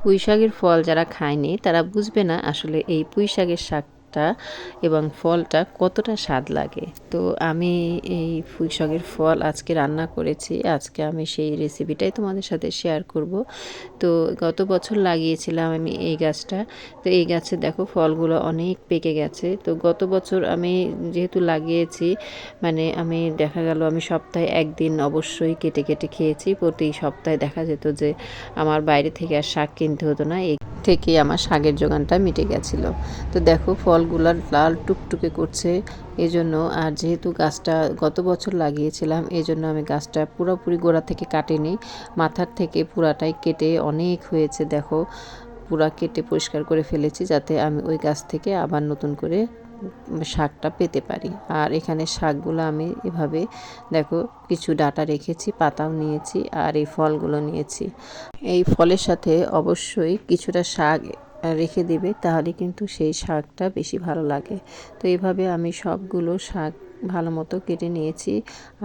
পুঁই শাকের ফল যারা খায়নি তারা বুঝবে না আসলে এই পুঁই শাকের শাকটা এবং ফলটা কতটা স্বাদ লাগে। তো আমি এই পুঁই শাকের ফল আজকে রান্না করেছি। আজকে আমি সেই রেসিপিটাই তোমাদের সাথে শেয়ার করব। তো গত বছর লাগিয়েছিলাম আমি এই গাছটা। তো এই গাছে দেখো ফলগুলো অনেক পেকে গেছে। তো গত বছর আমি যেহেতু লাগিয়েছি মানে আমি দেখা গেল আমি সপ্তাহে একদিন অবশ্যই কেটে কেটে খেয়েছি। প্রতি সপ্তাহে দেখা যেত যে আমার বাইরে থেকে আর শাক কিনতে হতো না। এই থেকে আমার শাকের যোগানটা মিটে গেছিল। তো দেখো ফলগুলার লাল টুকটুকে করছে এজন্য। আর যেহেতু গাছটা গত বছর লাগিয়েছিলাম এই জন্য আমি গাছটা পুরোপুরি গোড়া থেকে কাটিনি। মাথার থেকে পুরাটাই কেটে অনেক হয়েছে, দেখো। পুরা কেটে পরিষ্কার করে ফেলেছি যাতে আমি ওই গাছ থেকে আবার নতুন করে শাকটা পেতে পারি। আর এখানে শাকগুলো আমি এভাবে, দেখো, কিছু ডাটা রেখেছি, পাতাও নিয়েছি, আর এই ফলগুলো নিয়েছি। এই ফলের সাথে অবশ্যই কিছুটা শাক রেখে দেবে, তাহলে কিন্তু সেই শাকটা বেশি ভালো লাগে। তো এইভাবে আমি সবগুলো শাক ভালো মতো কেটে নিয়েছি,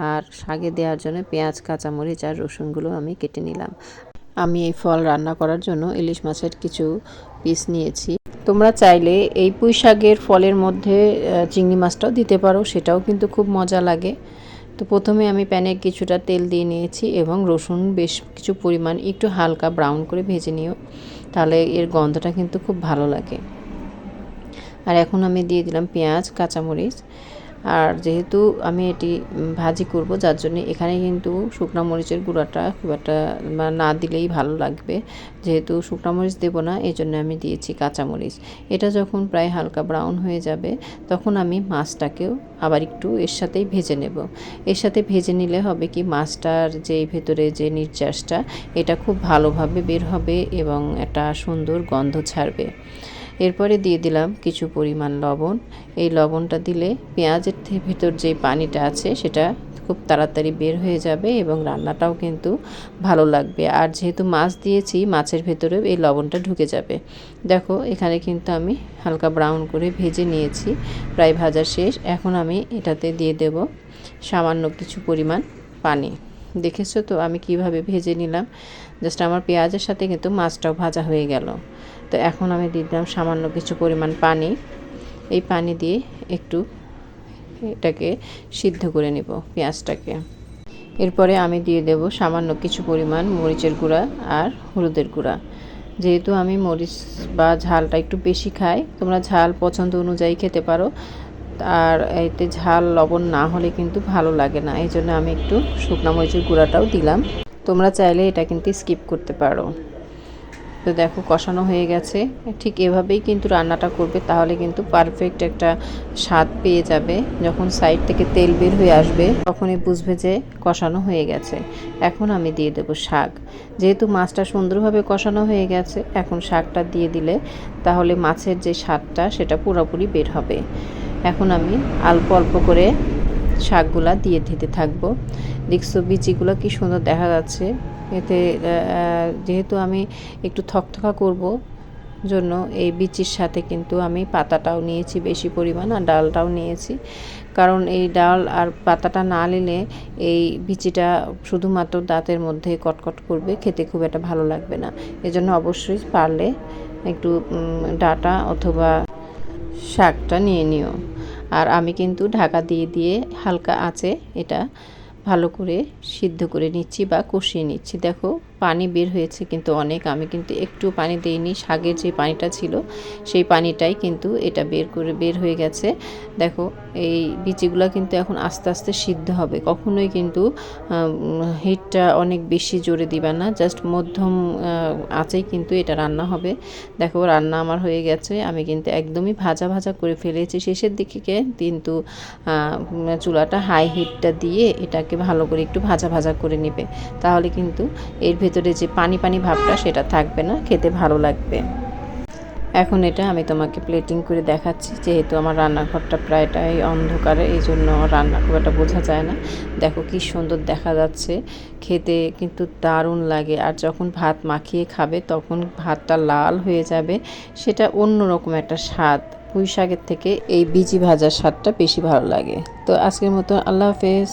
আর শাকে দেওয়ার জন্য পেঁয়াজ, কাঁচামরিচ আর রসুনগুলো আমি কেটে নিলাম। আমি এই ফল রান্না করার জন্য ইলিশ মাছের কিছু পিস নিয়েছি। তোমরা চাইলে এই পুঁই শাকের ফলের মধ্যে চিংড়ি মাছটাও দিতে পারো, সেটাও কিন্তু খুব মজা লাগে। তো প্রথমে আমি প্যানে কিছুটা তেল দিয়ে নিয়েছি এবং রসুন বেশ কিছু পরিমাণ একটু হালকা ব্রাউন করে ভেজে নিও, তাহলে এর গন্ধটা কিন্তু খুব ভালো লাগে। আর এখন আমি দিয়ে দিলাম পেঁয়াজ, কাঁচামরিচ। আর যেহেতু আমি এটি ভাজি করব, যার জন্য এখানে কিন্তু শুকনো মরিচের গুঁড়াটা খুব একটা না দিলেই ভালো লাগবে। যেহেতু শুকনো মরিচ দেবো না, এই জন্য আমি দিয়েছি কাঁচামরিচ এটা যখন প্রায় হালকা ব্রাউন হয়ে যাবে, তখন আমি মাছটাকেও আবার একটু এর সাথেই ভেজে নেব। এর সাথে ভেজে নিলে হবে কি, মাছটার যে ভেতরে যে নির্যাসটা, এটা খুব ভালোভাবে বের হবে এবং একটা সুন্দর গন্ধ ছাড়বে। এরপরে দিয়ে দিলাম কিছু পরিমাণ লবণ। এই লবণটা দিলে পেঁয়াজের ভিতর যে পানিটা আছে, সেটা খুব তাড়াতাড়ি বের হয়ে যাবে এবং রান্নাটাও কিন্তু ভালো লাগবে। আর যেহেতু মাছ দিয়েছি, মাছের ভেতরেও এই লবণটা ঢুকে যাবে। দেখো, এখানে কিন্তু আমি হালকা ব্রাউন করে ভেজে নিয়েছি, প্রায় ভাজা শেষ। এখন আমি এটাতে দিয়ে দেব সামান্য কিছু পরিমাণ পানি। দেখেছ তো? আমি কীভাবে ভেজে নিলাম? জাস্ট আমার পেঁয়াজের সাথে কিন্তু মাছটাও ভাজা হয়ে গেল। তো এখন আমি দিলাম সামান্য কিছু পরিমাণ পানি। এই পানি দিয়ে একটু এটাকে সিদ্ধ করে নেব পেঁয়াজটাকে। এরপরে আমি দিয়ে দেব সামান্য কিছু পরিমাণ মরিচের গুঁড়া আর হলুদের গুঁড়া। যেহেতু আমি মরিচ বা ঝালটা একটু বেশি খাই, তোমরা ঝাল পছন্দ অনুযায়ী খেতে পারো। আর এতে ঝাল, লবণ না হলে কিন্তু ভালো লাগে না। এই জন্য আমি একটু শুকনো মরিচের গুঁড়াটাও দিলাম। তোমরা চাইলে এটা কিন্তু স্কিপ করতে পারো। তো দেখো, কষানো হয়ে গেছে। ঠিক এভাবেই কিন্তু রান্নাটা করবে, তাহলে কিন্তু পারফেক্ট একটা স্বাদ পেয়ে যাবে। যখন সাইড থেকে তেল বের হয়ে আসবে, তখনই বুঝবে যে কষানো হয়ে গেছে। এখন আমি দিয়ে দেব শাক। যেহেতু মাছটা সুন্দরভাবে কষানো হয়ে গেছে, এখন শাকটা দিয়ে দিলে তাহলে মাছের যে স্বাদটা, সেটা পুরোপুরি বের হবে। এখন আমি অল্প অল্প করে শাকগুলা দিয়ে দিতে থাকব। দেখছ বিচিগুলো কি সুন্দর দেখা যাচ্ছে। এতে যেহেতু আমি একটু থকথকা করব, জন্য এই বিচির সাথে কিন্তু আমি পাতাটাও নিয়েছি বেশি পরিমাণ আর ডালটাও নিয়েছি। কারণ এই ডাল আর পাতাটা না নিলে এই বিচিটা শুধুমাত্র দাঁতের মধ্যে কটকট করবে, খেতে খুব একটা ভালো লাগবে না। এজন্য অবশ্যই পারলে একটু ডাটা অথবা শাকটা নিয়ে নিও। আর আমি কিন্তু ঢাকা দিয়ে দিয়ে হালকা আঁচে এটা ভালো করে সিদ্ধ করে নিচ্ছি বা কষিয়ে নিচ্ছি। দেখো পানি বের হয়েছে কিন্তু অনেক। আমি কিন্তু একটু পানি দিইনি। শাকের যে পানিটা ছিল, সেই পানিটাই কিন্তু এটা বের করে বের হয়ে গেছে। দেখো, এই বিচিগুলো কিন্তু এখন আস্তে আস্তে সিদ্ধ হবে। কখনোই কিন্তু হিটটা অনেক বেশি জোরে দিবে না। জাস্ট মধ্যম আছেই কিন্তু এটা রান্না হবে। দেখো, রান্না আমার হয়ে গেছে। আমি কিন্তু একদমই ভাজা ভাজা করে ফেলেছি। শেষের দিকে কিন্তু চুলাটা হাই হিটটা দিয়ে এটাকে ভালো করে একটু ভাজা ভাজা করে নেবে। তাহলে কিন্তু এর ভেতরে যে পানি পানি ভাবটা সেটা থাকবে না, খেতে ভালো লাগবে। এখন এটা আমি তোমাকে প্লেটিং করে দেখাচ্ছি, যেহেতু আমার রান্নাঘরটা প্রায়টাই অন্ধকারে এই জন্য রান্না খুব একটা বোঝা যায় না। দেখো কি সুন্দর দেখা যাচ্ছে, খেতে কিন্তু দারুণ লাগে, আর যখন ভাত মাখিয়ে খাবে তখন ভাতটা লাল হয়ে যাবে, সেটা অন্যরকম একটা স্বাদ। পুঁই শাকের থেকে এই বিজি ভাজার স্বাদটা বেশি ভালো লাগে। তো আজকের মতো আল্লাহ হাফেজ।